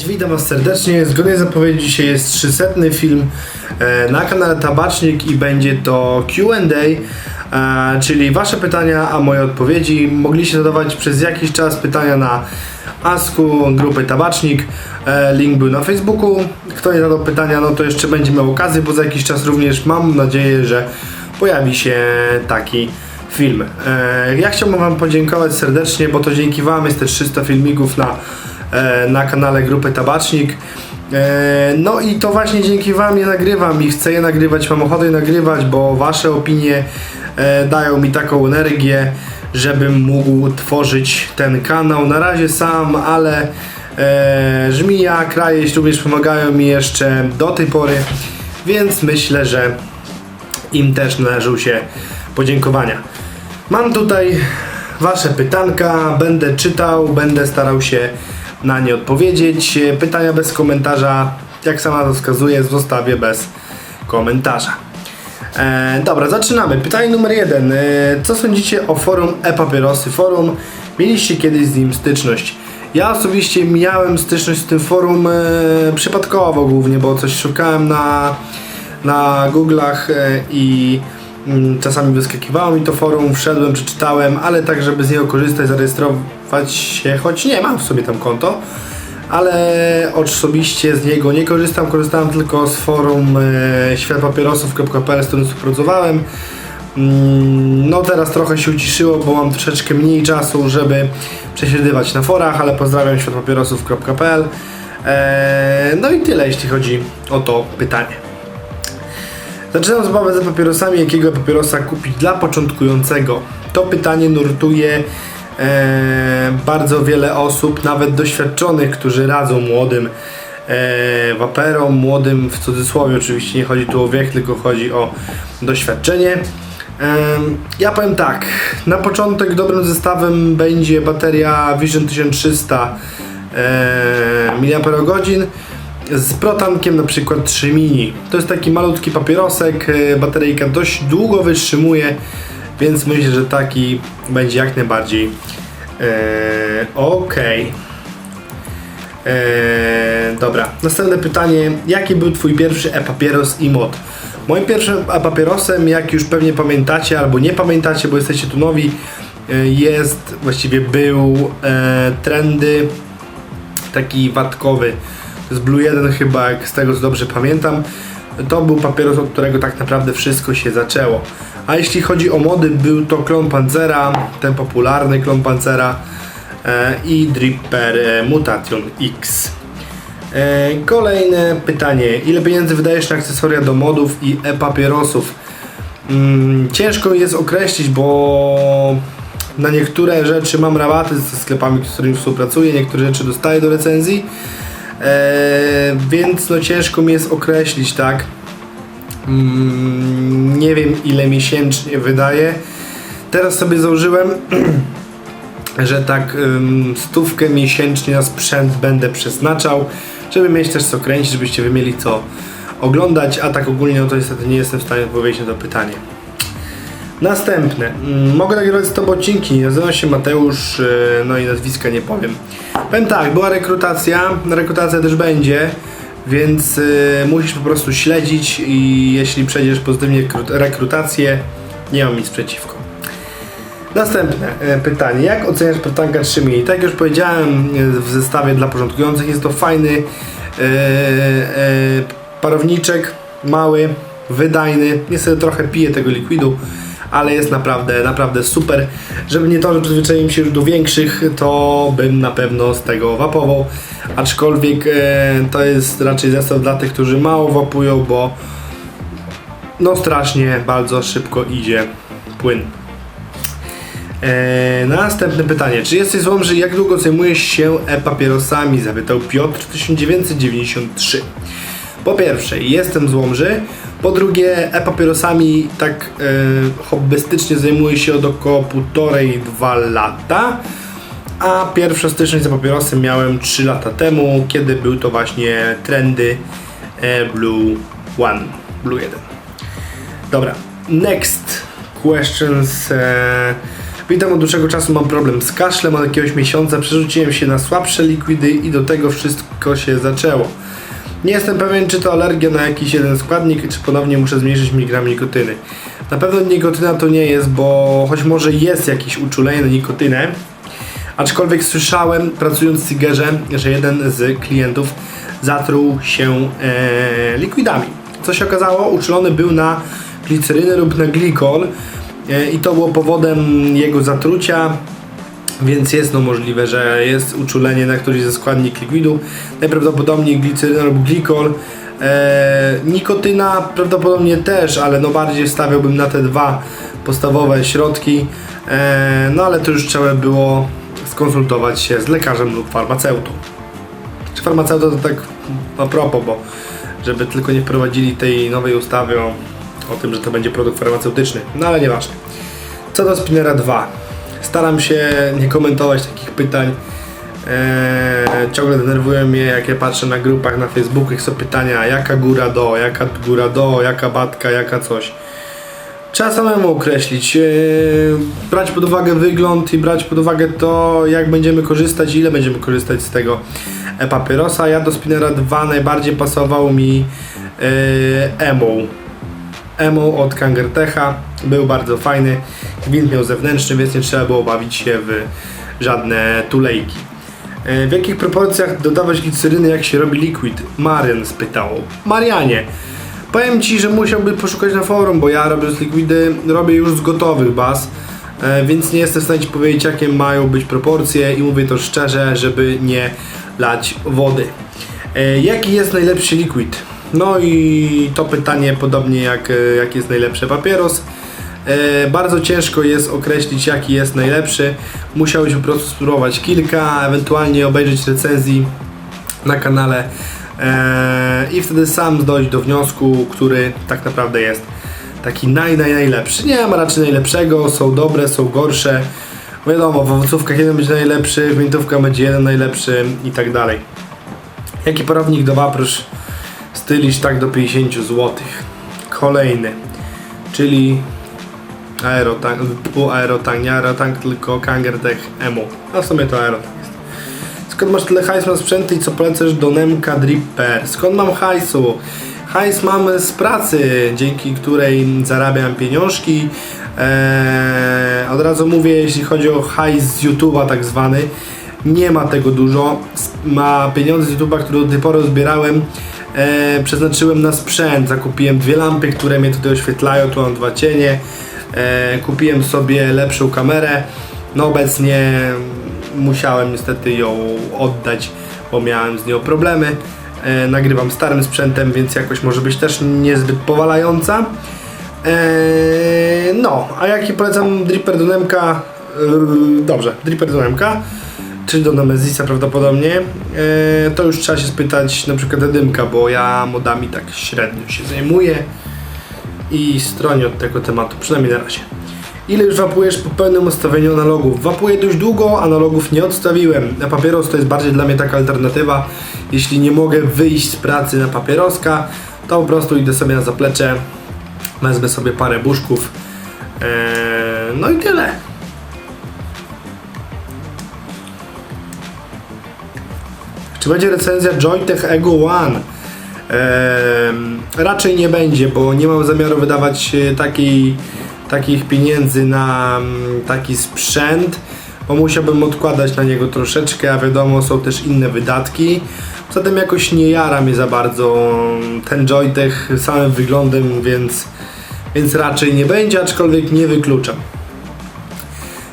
Cześć, witam Was serdecznie. Zgodnie z zapowiedzią dzisiaj jest 300 film e, na kanale Tabacznik i będzie to Q&A, e, czyli Wasze pytania, a moje odpowiedzi. Mogliście zadawać przez jakiś czas pytania na Asku grupy Tabacznik. E, Link był na Facebooku. Kto nie zadał pytania, no to jeszcze będzie miał okazję, bo za jakiś czas również mam nadzieję, że pojawi się taki film. Ja chciałbym Wam podziękować serdecznie, bo to dzięki Wam jest te 300 filmików na, na kanale Grupy Tabacznik. E, No i to właśnie dzięki Wam je nagrywam i chcę je nagrywać, mam ochotę je nagrywać, bo Wasze opinie e, dają mi taką energię, żebym mógł tworzyć ten kanał. Na razie sam, ale e, Żmija, Krajeś również pomagają mi jeszcze do tej pory, więc myślę, że im też należą się podziękowania. Mam tutaj Wasze pytanka, będę czytał, będę starał się na nie odpowiedzieć. Pytania bez komentarza, jak sama to wskazuje, zostawię bez komentarza. E, dobra, zaczynamy. Pytanie numer jeden. E, co sądzicie o forum e-papierosy forum? Mieliście kiedyś z nim styczność? Ja osobiście miałem styczność z tym forum e, przypadkowo głównie, bo coś szukałem na, na Google'ach e, i mm, czasami wyskakiwało mi to forum, wszedłem, przeczytałem, ale tak, żeby z niego korzystać, zarejestrować się, choć nie mam w sobie tam konto, ale osobiście z niego nie korzystam, korzystałem tylko z forum e, światpapierosów.pl, z którym współpracowałem. Mm, No teraz trochę się uciszyło, bo mam troszeczkę mniej czasu, żeby przesiedywać na forach, ale pozdrawiam światpapierosów.pl Eee, No i tyle, jeśli chodzi o to pytanie. Zaczynam zabawę za papierosami. Jakiego papierosa kupić dla początkującego? To pytanie nurtuje e, bardzo wiele osób, nawet doświadczonych, którzy radzą młodym e, waperom, młodym w cudzysłowie oczywiście, nie chodzi tu o wiek, tylko chodzi o doświadczenie. Em, Ja powiem tak, na początek dobrym zestawem będzie bateria Vision 1300 e, mAh z protankiem na przykład 3 mini. To jest taki malutki papierosek, e, bateryjka dość długo wytrzymuje, więc myślę, że taki będzie jak najbardziej e, ok. E, dobra, następne pytanie. Jaki był Twój pierwszy e-papieros i mod? Moim pierwszym e-papierosem, jak już pewnie pamiętacie albo nie pamiętacie, bo jesteście tu nowi, e, jest, właściwie był e, trendy taki watkowy. Jest Blue 1 chyba, z tego co dobrze pamiętam. To był papieros, od którego tak naprawdę wszystko się zaczęło. A jeśli chodzi o mody, był to klon Panzera, ten popularny klon Panzera e, i Dripper e, Mutation X. E, kolejne pytanie. Ile pieniędzy wydajesz na akcesoria do modów i e-papierosów? Mm, ciężko jest określić, bo na niektóre rzeczy mam rabaty ze sklepami, z którymi współpracuję, niektóre rzeczy dostaję do recenzji, e, więc no ciężko mi jest określić, tak? Mm, nie wiem ile miesięcznie wydaję. Teraz sobie założyłem, że tak stówkę miesięcznie na sprzęt będę przeznaczał, żeby mieć też co kręcić, żebyście wy mieli co oglądać, a tak ogólnie no to niestety nie jestem w stanie odpowiedzieć na to pytanie. Następne. Mm, Mogę nagrywać z Tobą odcinki. Nazywam się Mateusz, yy, no i nazwiska nie powiem. Powiem tak, była rekrutacja, rekrutacja też będzie, więc yy, musisz po prostu śledzić i jeśli przejdziesz pozytywnie rekrut- rekrutację, nie mam nic przeciwko. Następne e, pytanie. Jak oceniasz Protanka 3 mini? Tak jak już powiedziałem e, w zestawie dla początkujących, jest to fajny e, e, parowniczek, mały, wydajny. Niestety trochę pije tego likwidu, ale jest naprawdę, naprawdę super. Żeby nie to, że przyzwyczaiłem się już do większych, to bym na pewno z tego wapował. Aczkolwiek e, to jest raczej zestaw dla tych, którzy mało wapują, bo no strasznie bardzo szybko idzie płyn. Eee, następne pytanie. Czy jesteś z Łomży? Jak długo zajmujesz się e-papierosami? Zapytał Piotr 1993. Po pierwsze, jestem z Łomży. Po drugie, e-papierosami tak e, hobbystycznie zajmuję się od około 1,5-2 lata. A pierwsza styczność z papierosem miałem 3 lata temu, kiedy był to właśnie trendy e, Blue One, Blue 1. Dobra, next questions. E, Witam, od dłuższego czasu mam problem z kaszlem, od jakiegoś miesiąca przerzuciłem się na słabsze likwidy i do tego wszystko się zaczęło. Nie jestem pewien, czy to alergia na jakiś jeden składnik, czy ponownie muszę zmniejszyć miligram nikotyny. Na pewno nikotyna to nie jest, bo choć może jest jakieś uczulenie na nikotynę, aczkolwiek słyszałem, pracując w Cigerze, że jeden z klientów zatruł się e, likwidami. Co się okazało, uczulony był na glicerynę lub na glikol e, i to było powodem jego zatrucia. Więc jest no możliwe, że jest uczulenie na któryś ze składnik likwidu. Najprawdopodobniej gliceryna lub glikol. E, nikotyna prawdopodobnie też, ale no bardziej stawiałbym na te dwa podstawowe środki. E, no ale to już trzeba było skonsultować się z lekarzem lub farmaceutą. Czy farmaceuta to tak a propos, bo żeby tylko nie wprowadzili tej nowej ustawy o, o tym, że to będzie produkt farmaceutyczny. No ale nieważne. Co do Spinera 2. Staram się nie komentować takich pytań. Eee, ciągle denerwują mnie, jak ja patrzę na grupach na Facebooku, jak są pytania, jaka góra do, jaka góra do, jaka batka, jaka coś. Trzeba samemu określić, eee, brać pod uwagę wygląd i brać pod uwagę to, jak będziemy korzystać, ile będziemy korzystać z tego papierosa. Ja do Spinera 2 najbardziej pasował mi eee, emo. Emo od Kangertecha. Był bardzo fajny. Gwint miał zewnętrzny, więc nie trzeba było bawić się w żadne tulejki. E, W jakich proporcjach dodawać gliceryny, jak się robi liquid? Marian spytał. Marianie, powiem Ci, że musiałby poszukać na forum, bo ja robię z liquidy, robię już z gotowych baz, e, więc nie jestem w stanie Ci powiedzieć, jakie mają być proporcje i mówię to szczerze, żeby nie lać wody. E, Jaki jest najlepszy liquid? No i to pytanie podobnie jak e, jaki jest najlepszy papieros. E, bardzo ciężko jest określić jaki jest najlepszy. Musiałeś po prostu spróbować kilka, ewentualnie obejrzeć recenzji na kanale e, i wtedy sam dojść do wniosku, który tak naprawdę jest taki naj, naj, najlepszy. Nie ma raczej najlepszego, są dobre, są gorsze. Wiadomo, w owocówkach jeden będzie najlepszy, w miętówkach będzie jeden najlepszy i tak dalej. Jaki porownik do Vaprosz stylisz tak do 50 zł. Kolejny, czyli Aerotank, pół Aerotank, nie Aerotank, tylko Kangertech Emo. A w sumie to Aerotank jest. Skąd masz tyle hajsu na sprzęty i co polecasz do Nemka Dripper? Skąd mam hajsu? Hajs mam z pracy, dzięki której zarabiam pieniążki. Eee, od razu mówię, jeśli chodzi o hajs z YouTube'a tak zwany, nie ma tego dużo. Ma pieniądze z YouTube'a, które do tej pory zbierałem, e, przeznaczyłem na sprzęt. Zakupiłem dwie lampy, które mnie tutaj oświetlają, tu mam dwa cienie. E, kupiłem sobie lepszą kamerę. No obecnie musiałem niestety ją oddać, bo miałem z nią problemy. E, nagrywam starym sprzętem, więc jakoś może być też niezbyt powalająca. Eee, no, a jaki polecam dripper do Nemka? Yy, dobrze, dripper do Nemka, czyli do Nemezisa prawdopodobnie. Eee, to już trzeba się spytać na przykład Edymka, bo ja modami tak średnio się zajmuję i stronię od tego tematu, przynajmniej na razie. Ile już wapujesz po pełnym ustawieniu analogów? Wapuję dość długo, analogów nie odstawiłem. Na papieros to jest bardziej dla mnie taka alternatywa. Jeśli nie mogę wyjść z pracy na papieroska, to po prostu idę sobie na zaplecze, wezmę sobie parę buszków. Eee, no i tyle. Czy będzie recenzja Joytech Ego One? Ehm, raczej nie będzie, bo nie mam zamiaru wydawać e, takiej, takich pieniędzy na mm, taki sprzęt, bo musiałbym odkładać na niego troszeczkę, a wiadomo są też inne wydatki. Zatem jakoś nie jara mnie za bardzo ten Joytech samym wyglądem, więc, więc raczej nie będzie, aczkolwiek nie wykluczam.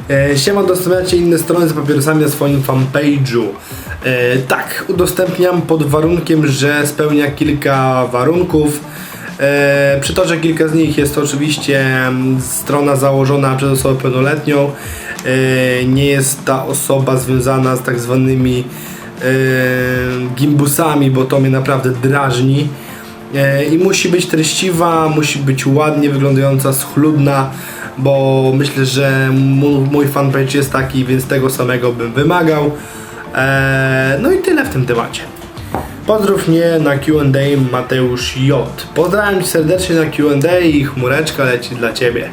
E, Siema, udostępniacie inne strony z papierosami na swoim fanpage'u. E, tak, udostępniam pod warunkiem, że spełnia kilka warunków. E, przytoczę kilka z nich. Jest to oczywiście strona założona przez osobę pełnoletnią. E, nie jest ta osoba związana z tak zwanymi e, gimbusami, bo to mnie naprawdę drażni. E, I musi być treściwa, musi być ładnie wyglądająca, schludna, bo myślę, że mój, fanpage jest taki, więc tego samego bym wymagał. E, no i tyle w tym temacie. Pozdrów mnie na Q&A Mateusz J. Pozdrawiam Cię serdecznie na Q&A i chmureczka leci dla Ciebie.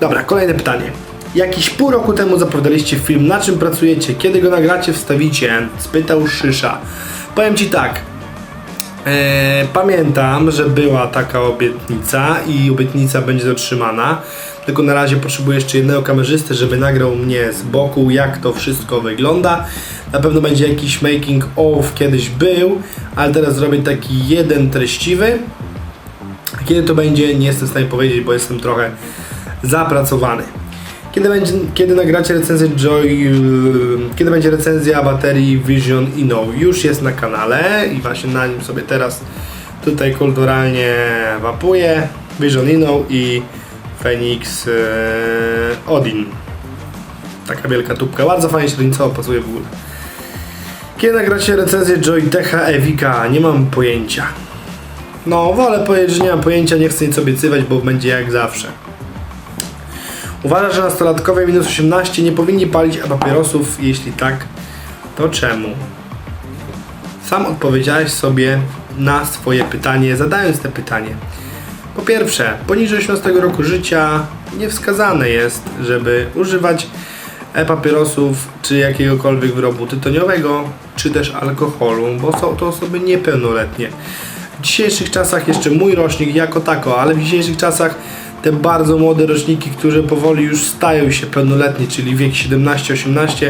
Dobra, kolejne pytanie. Jakiś pół roku temu zapowiadaliście film, na czym pracujecie, kiedy go nagracie, wstawicie? Spytał Szysza. Powiem Ci tak, E, pamiętam, że była taka obietnica i obietnica będzie dotrzymana. Tylko na razie potrzebuję jeszcze jednego kamerzysty, żeby nagrał mnie z boku, jak to wszystko wygląda. Na pewno będzie jakiś making of kiedyś był, ale teraz zrobię taki jeden treściwy. Kiedy to będzie, nie jestem w stanie powiedzieć, bo jestem trochę zapracowany. Kiedy, będzie, kiedy nagracie recenzję Joy, yy, kiedy będzie recenzja baterii Vision Inno? Już jest na kanale i właśnie na nim sobie teraz tutaj kulturalnie wapuję. Vision Inno i Phoenix yy, Odin. Taka wielka tubka. Bardzo fajnie średnicowo pasuje w ogóle. Kiedy nagracie recenzję Joytecha Evika? Nie mam pojęcia. No, wolę powiedzieć, że nie mam pojęcia, nie chcę nic obiecywać, bo będzie jak zawsze. Uważa, że nastolatkowie minus 18 nie powinni palić papierosów, jeśli tak, to czemu? Sam odpowiedziałeś sobie na swoje pytanie, zadając te pytanie. Po pierwsze, poniżej 18 roku życia nie wskazane jest, żeby używać e-papierosów czy jakiegokolwiek wyrobu tytoniowego, czy też alkoholu, bo są to osoby niepełnoletnie. W dzisiejszych czasach jeszcze mój rocznik jako tako, ale w dzisiejszych czasach te bardzo młode roczniki, które powoli już stają się pełnoletnie, czyli wiek 17-18,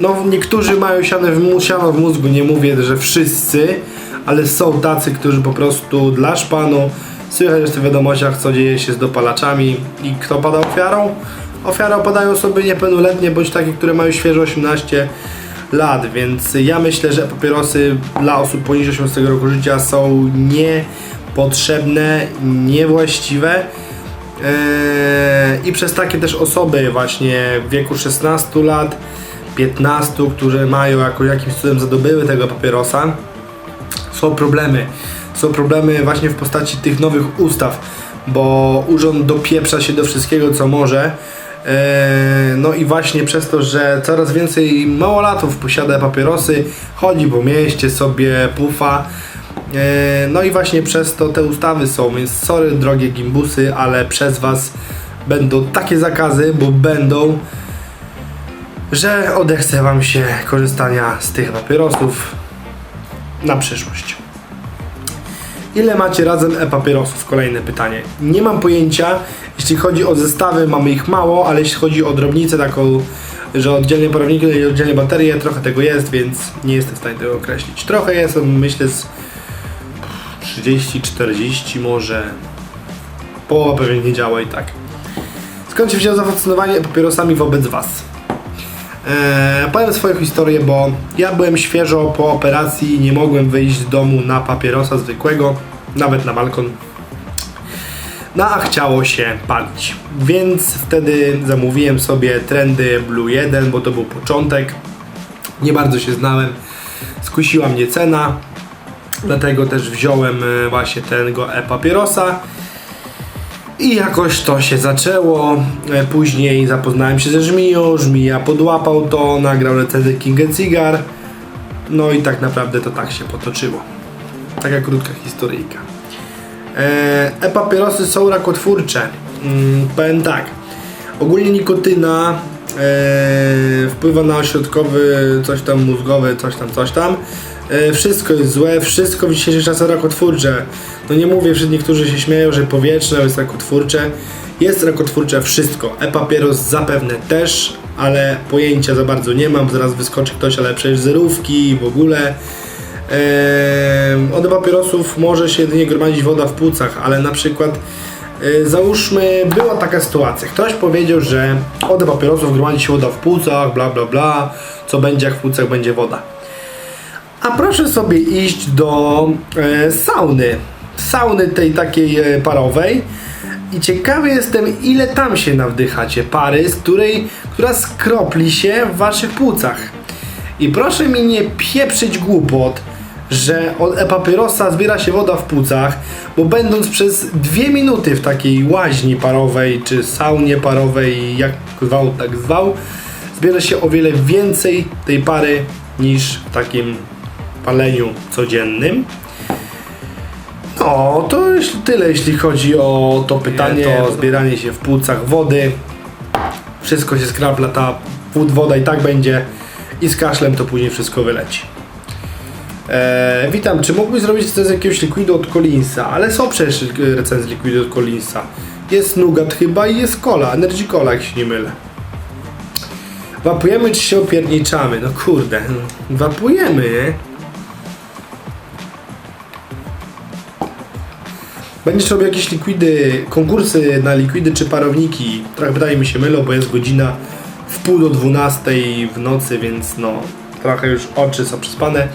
no niektórzy mają siano w, siano w mózgu, nie mówię, że wszyscy, ale są tacy, którzy po prostu dla szpanu słychać w tych wiadomościach, co dzieje się z dopalaczami i kto pada ofiarą? Ofiarą padają osoby niepełnoletnie, bądź takie, które mają świeżo 18 lat, więc ja myślę, że papierosy dla osób poniżej 18 roku życia są niepotrzebne, niewłaściwe. Eee, I przez takie też osoby właśnie w wieku 16 lat, 15, które mają jako jakimś cudem zadobyły tego papierosa, są problemy. Są problemy właśnie w postaci tych nowych ustaw, bo urząd dopieprza się do wszystkiego, co może. Eee, No i właśnie przez to, że coraz więcej małolatów posiada papierosy, chodzi po mieście sobie, pufa. Eee, No i właśnie przez to te ustawy są, więc sorry drogie gimbusy, ale przez Was będą takie zakazy, bo będą, że odechce Wam się korzystania z tych papierosów na przyszłość. Ile macie razem e-papierosów? Kolejne pytanie. Nie mam pojęcia. Jeśli chodzi o zestawy, mamy ich mało, ale jeśli chodzi o drobnicę taką, że oddzielnie parawniki i oddzielnie baterie, trochę tego jest, więc nie jestem w stanie tego określić. Trochę jest, myślę z 30-40 może. Połowa pewnie nie działa i tak. Skąd się wzięło zafascynowanie papierosami wobec Was? Eee, powiem swoją historię, bo ja byłem świeżo po operacji i nie mogłem wyjść z domu na papierosa zwykłego, nawet na balkon. No a chciało się palić. Więc wtedy zamówiłem sobie trendy Blue 1, bo to był początek. Nie bardzo się znałem. Skusiła mnie cena. Dlatego też wziąłem e, właśnie tego e-papierosa. I jakoś to się zaczęło. E, Później zapoznałem się ze Żmiją. Żmija podłapał to, nagrał recenzję King Cigar. No i tak naprawdę to tak się potoczyło. Taka krótka historyjka. E, E-papierosy są rakotwórcze. Mm, powiem tak. Ogólnie nikotyna e, wpływa na ośrodkowy, coś tam mózgowy, coś tam, coś tam. E, wszystko jest złe, wszystko w dzisiejszych czasach rakotwórcze. No nie mówię, że niektórzy się śmieją, że powietrzne jest rakotwórcze. Jest rakotwórcze wszystko. E-papieros zapewne też, ale pojęcia za bardzo nie mam. Zaraz wyskoczy ktoś, ale przecież zerówki w ogóle. Eee, od papierosów może się jedynie gromadzić woda w płucach, ale na przykład e, załóżmy, była taka sytuacja. Ktoś powiedział, że od papierosów gromadzi się woda w płucach, bla bla bla. Co będzie, jak w płucach będzie woda. A proszę sobie iść do e, sauny. Sauny tej takiej e, parowej. I ciekawy jestem, ile tam się nawdychacie pary, z której, która skropli się w waszych płucach. I proszę mi nie pieprzyć głupot, że od e-papierosa zbiera się woda w płucach, bo będąc przez dwie minuty w takiej łaźni parowej, czy saunie parowej, jak zwał, tak zwał, zbiera się o wiele więcej tej pary niż w takim paleniu codziennym. No, No, to jeśli tyle, jeśli chodzi o to pytanie, Nie, to zbieranie się w płucach wody. Wszystko się skrapla, ta wód, woda i tak będzie i z kaszlem to później wszystko wyleci. Eee, witam, czy mógłbyś zrobić recenzję jakiegoś likwidu od Collinsa? Ale są przecież recenzje likwidu od Collinsa. Jest Nougat chyba i jest Cola, Energy Cola, jak się nie mylę. Wapujemy czy się opierniczamy? No kurde, wapujemy, nie? Będziesz robił jakieś likwidy, konkursy na likwidy czy parowniki? Trochę pytanie mi się mylą, bo jest godzina w pół do 12 w nocy, więc no trochę już oczy są przespane.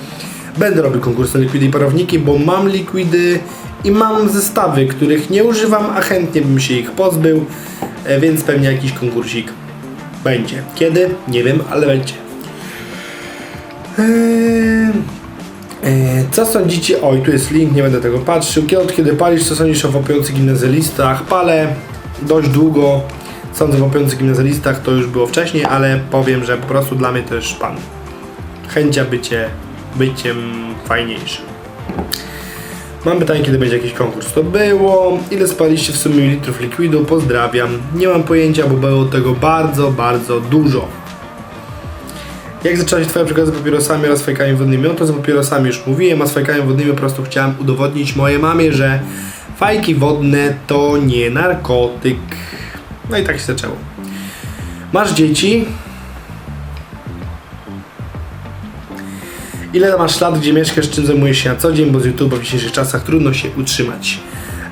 Będę robił konkursy na likwidy i parowniki, bo mam likwidy i mam zestawy, których nie używam, a chętnie bym się ich pozbył, e, więc pewnie jakiś konkursik będzie. Kiedy? Nie wiem, ale będzie. Eee... E, Co sądzicie? Oj, tu jest link, nie będę tego patrzył. Kiedy, palisz, co sądzisz o wapiących gimnazjalistach? Palę dość długo. Sądzę o wapiących gimnazjalistach, to już było wcześniej, ale powiem, że po prostu dla mnie jest pan. Chęcia bycie, byciem fajniejszym. Mam pytanie, kiedy będzie jakiś konkurs. To było. Ile spaliście w sumie litrów likwidu? Pozdrawiam. Nie mam pojęcia, bo było tego bardzo, bardzo dużo. Jak zaczęła się Twoja przygoda z papierosami oraz fajkami wodnymi? No to z papierosami już mówiłem, a z fajkami wodnymi po prostu chciałem udowodnić mojej mamie, że fajki wodne to nie narkotyk. No i tak się zaczęło. Masz dzieci? Ile masz lat, gdzie mieszkasz, czym zajmujesz się na co dzień, bo z YouTube w dzisiejszych czasach trudno się utrzymać.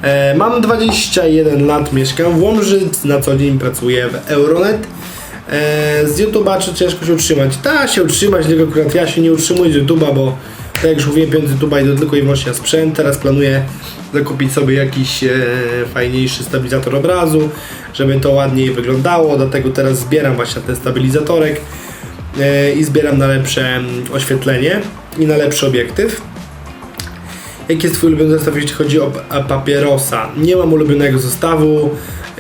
E, mam 21 lat, mieszkam w Łomży, na co dzień pracuję w Euronet. E, z YouTube'a czy ciężko się utrzymać? Da się utrzymać, tylko akurat ja się nie utrzymuję z YouTube'a, bo tak jak już mówiłem, piąty YouTube'a idę tylko i wyłącznie na sprzęt. Teraz planuję zakupić sobie jakiś e, fajniejszy stabilizator obrazu, żeby to ładniej wyglądało, dlatego teraz zbieram właśnie ten stabilizatorek e, i zbieram na lepsze mm, oświetlenie i na lepszy obiektyw. Jaki jest Twój ulubiony zestaw, jeśli chodzi o pa- papierosa? Nie mam ulubionego zestawu,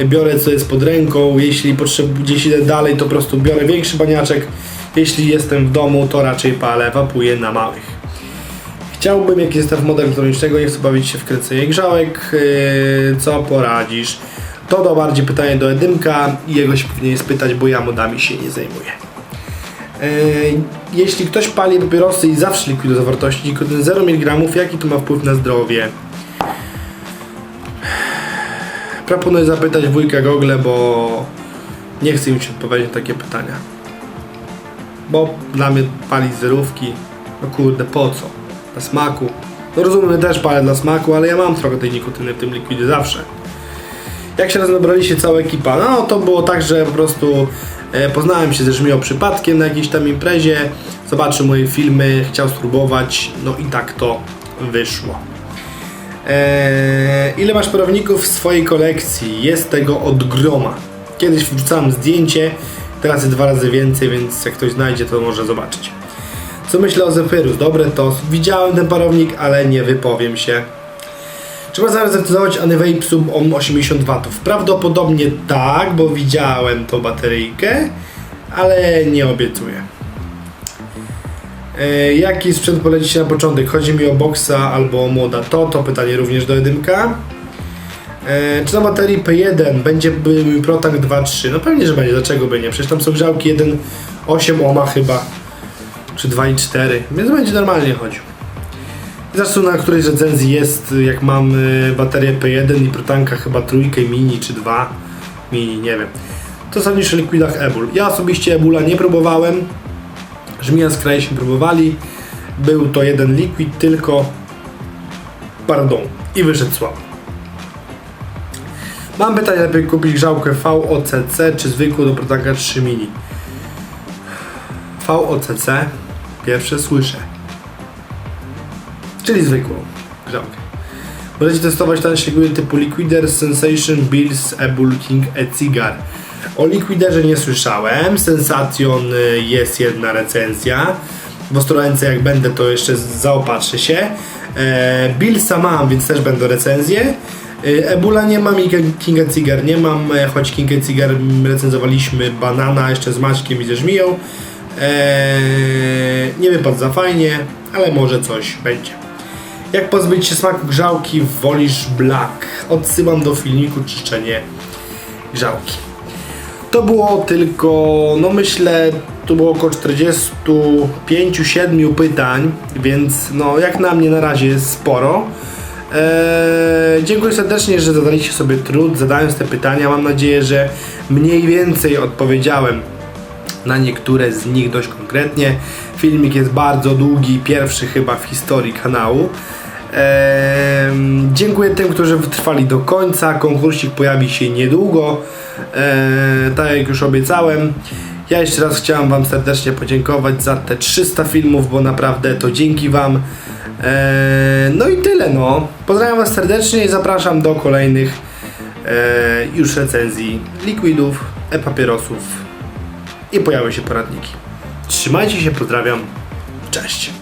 biorę co jest pod ręką, jeśli potrzebuję gdzieś idę dalej, to po prostu biorę większy baniaczek, jeśli jestem w domu, to raczej palę, wapuję na małych. Chciałbym jakiś zestaw modelu elektronicznego, nie chcę bawić się w kręcenie grzałek, yy, co poradzisz? To do bardziej pytanie do Edymka i jego się powinien spytać, bo ja modami się nie zajmuję. Yy, jeśli ktoś pali papierosy i zawsze likwiduje zawartości nikotyny 0 mg, jaki to ma wpływ na zdrowie? Proponuję zapytać wujka Google, bo nie chcę mi się odpowiedzieć na takie pytania. Bo dla mnie palić zerówki, no kurde, po co? Dla smaku. No rozumiem, też palę dla smaku, ale ja mam trochę tej nikotyny w tym likwidzie zawsze. Jak się rozebraliście cała ekipa? No to było tak, że po prostu e, poznałem się ze Żmią przypadkiem na jakiejś tam imprezie, zobaczył moje filmy, chciał spróbować, no i tak to wyszło. Eee, ile masz prawników w swojej kolekcji? Jest tego od groma. Kiedyś wrzucałem zdjęcie, teraz jest dwa razy więcej, więc jak ktoś znajdzie, to może zobaczyć. Co myślę o Zephyrus? Dobre to. Widziałem ten parownik, ale nie wypowiem się. Trzeba zarezerwować Anyvape Sub on 80 W. Prawdopodobnie tak, bo widziałem tą bateryjkę, ale nie obiecuję. E, jaki sprzęt polecicie na początek? Chodzi mi o Boxa albo o Moda. To, to pytanie również do Edymka. E, czy na baterii P1 będzie by Protank 2.3? No pewnie, że będzie. Dlaczego by nie? Przecież tam są grzałki 1.8 ohma chyba. Czy 2.4. Więc będzie normalnie chodził. Zresztą na którejś recenzji jest, jak mam y, baterię P1 i Protanka chyba trójkę mini czy dwa mini, nie wiem. To sądzisz o likwidach Ebul. Ja osobiście Ebula nie próbowałem. Żmija z Krajsim próbowali. Był to jeden liquid tylko. Pardon. I wyszedł słabo. Mam pytanie, lepiej kupić grzałkę VOCC czy zwykłą do Protanka 3 mini? VOCC pierwsze słyszę. Czyli zwykłą grzałkę. Możecie testować tańsze liquidy typu Liquider, Sensation, Bills, Ebul, King, e-Cigar. O Liquiderze nie słyszałem. Sensation y, jest jedna recenzja. W Ostrolence jak będę to jeszcze zaopatrzę się. E, Billsa mam, więc też będą recenzje. E, Ebula nie mam i Kinga Cigar nie mam, e, choć Kinga Cigar recenzowaliśmy Banana jeszcze z Maćkiem i ze Żmiją. E, nie wypadł za fajnie, ale może coś będzie. Jak pozbyć się smaku grzałki wolisz black? Odsyłam do filmiku czyszczenie grzałki. To było tylko, no myślę, to było około 45-7 pytań, więc no jak na mnie na razie jest sporo. Eee, dziękuję serdecznie, że zadaliście sobie trud, zadając te pytania. Mam nadzieję, że mniej więcej odpowiedziałem na niektóre z nich dość konkretnie. Filmik jest bardzo długi, pierwszy chyba w historii kanału. Dziękuję tym, którzy wytrwali do końca. Konkursik pojawi się niedługo, eee, tak jak już obiecałem. Ja jeszcze raz chciałem Wam serdecznie podziękować za te 300 filmów, bo naprawdę to dzięki Wam. No i tyle, no. Pozdrawiam Was serdecznie i zapraszam do kolejnych już recenzji liquidów, e-papierosów i pojawią się poradniki. Trzymajcie się, pozdrawiam. Cześć.